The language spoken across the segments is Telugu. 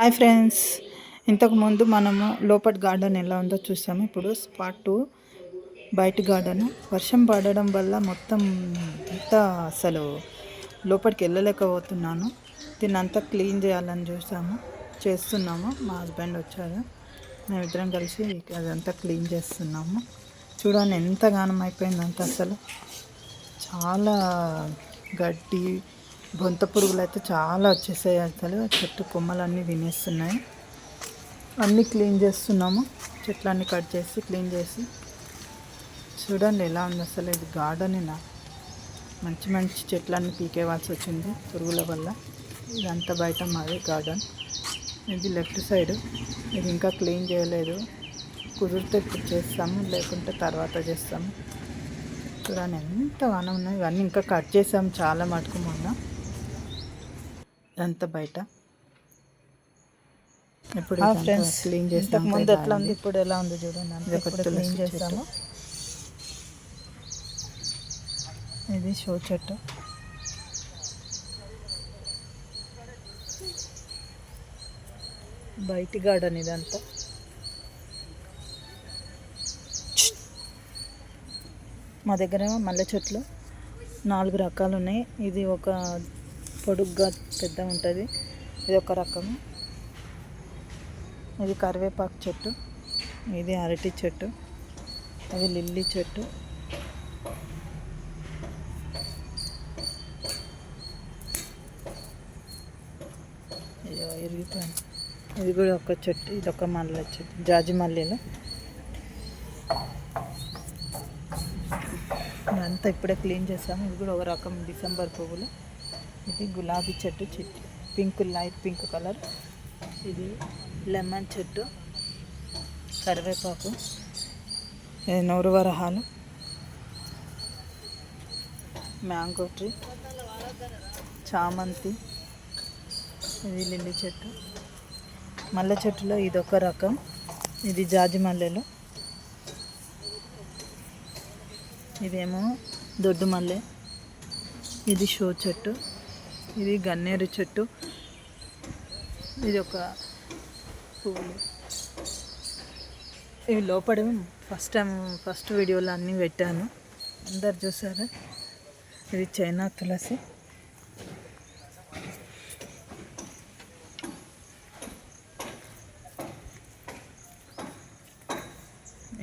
Hi friends. ఇంతకుముందు మనము లోపటి గార్డెన్ ఎలా ఉందో చూసాము. ఇప్పుడు స్పాట్ టూ బయట గార్డెన్. వర్షం పడడం వల్ల మొత్తం అంతా అసలు లోపలికి వెళ్ళలేకపోతున్నాను. దీన్ని అంతా క్లీన్ చేయాలని చూసాము. చేస్తున్నాము. మా హస్బెండ్ వచ్చారు. మేమిద్దరం కలిసి అదంతా క్లీన్ చేస్తున్నాము. చూడండి ఎంత గానం అయిపోయిందంత అసలు. చాలా గడ్డి బొంత పురుగులు అయితే చాలా వచ్చేసాయి అసలు. చెట్టు కొమ్మలన్నీ తినేస్తున్నాయి. అన్నీ క్లీన్ చేస్తున్నాము. చెట్లన్నీ కట్ చేసి క్లీన్ చేసి. చూడండి ఎలా ఉంది అసలు ఇది గార్డెనేనా మంచి మంచి చెట్లన్నీ పీకేవాల్సి వచ్చింది పురుగుల వల్ల. ఇదంతా బయట మాది గార్డెన్. ఇది లెఫ్ట్ సైడ్. ఇది ఇంకా క్లీన్ చేయలేదు. కుదిరితే ఇప్పుడు చేస్తాము లేకుంటే తర్వాత చేస్తాము. చూడండి ఎంత వాన ఉన్నాయి ఇవన్నీ ఇంకా కట్ చేసాము చాలా మటుకు మొన్న. ఇదంతా బయట. ఇప్పుడు ఫ్రెండ్స్ క్లీన్ చేస్తాం ముందు ఎట్లా ఉంది? ఇప్పుడు ఎలా ఉంది చూడండి అంతా. ఇప్పుడు క్లీన్ చేస్తాము. ఇది షో చెట్టు. బయటి గార్డెన్ ఇదంతా. మా దగ్గర మల్లె చెట్లు. నాలుగు రకాలు ఉన్నాయి. ఇది ఒక పొడుగ్గా పెద్ద ఉంటుంది. ఇది ఒక రకము ఇది కరివేపాకు చెట్టు. ఇది అరటి చెట్టు. అది లిల్లీ చెట్టు. ఇరిగిపోయింది. ఇది కూడా ఒక చెట్టు. ఇది ఒక మల్లె చెట్టు. జాజి మల్లెలు. అంతా ఇప్పుడే క్లీన్ చేసాము. ఇది కూడా ఒక రకం. డిసెంబర్ పువ్వులు. ఇది గులాబీ చెట్టు చెట్టు. Pink light pink colour. ఇది లెమన్ చెట్టు. కరివేపాకు. ఇది మ్యాంగో ట్రీ. చామంతి. ఇది లిల్లీ చెట్టు. మల్లె చెట్టులో ఇది ఒక రకం. ఇది జాజి మల్లెలు. ఇదేమో దొడ్డు మల్లె. ఇది షో చెట్టు. ఇది గన్నేరు చెట్టు. ఇది ఒక పువ్వులు ఇవి లోపల ఫస్ట్ టైం ఫస్ట్ వీడియోలో అన్నీ పెట్టాను. అందరు చూసారు? ఇది చైనా తులసి.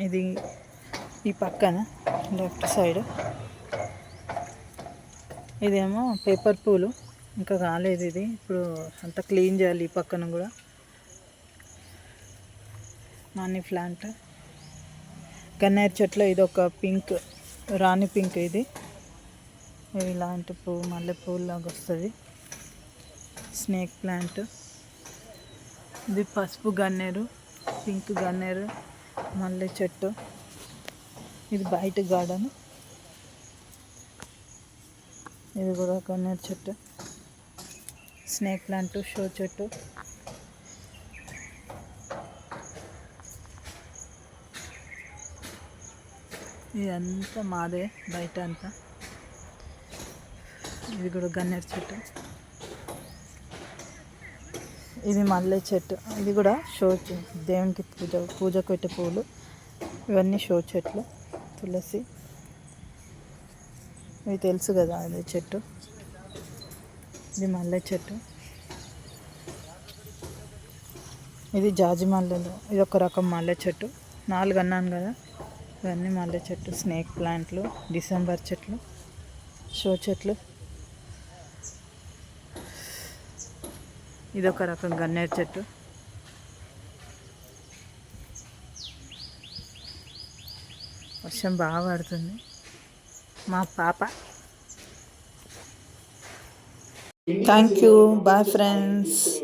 ఇది ఈ పక్కన లెఫ్ట్ సైడ్. ఇదేమో పేపర్ పూలు. ఇంకా కాలేదు ఇది. ఇప్పుడు అంతా క్లీన్ చేయాలి ఈ పక్కన కూడా. Money plant. గన్నేరు చెట్లు ఇది ఒక పింక్ రాణి పింక్ ఇది. ఇలాంటి పువ్వు మల్లె లాగా వస్తుంది. Snake plant. ఇది పసుపు గన్నేరు పింక్ గన్నేరు మల్లె చెట్టు. ఇది బయట గార్డెన్. ఇది కూడా గన్నేరు చెట్టు. స్నేక్ ప్లాంట్ షో చెట్టు. ఇదంతా మాదే బయట అంతా. ఇది కూడా గన్నేరు చెట్టు. ఇది మల్లె చెట్టు. ఇది కూడా షో దేవునికి పూజ పూజ పెట్టే పూలు. ఇవన్నీ షో చెట్లు. తులసి. ఇవి తెలుసు కదా అది చెట్టు. ఇది మల్లె చెట్టు. ఇది జాజి మల్లెలు. ఇది ఒక రకం మల్లె చెట్టు. నాలుగు అన్నాను కదా? ఇవన్నీ మల్లె చెట్టు స్నేక్ ప్లాంట్లు డిసెంబర్ చెట్లు షో చెట్లు. ఇది ఒక రకం గన్నేరు చెట్టు. వర్షం బాగా పడుతుంది. మా పాప Thank you. Bye, friends.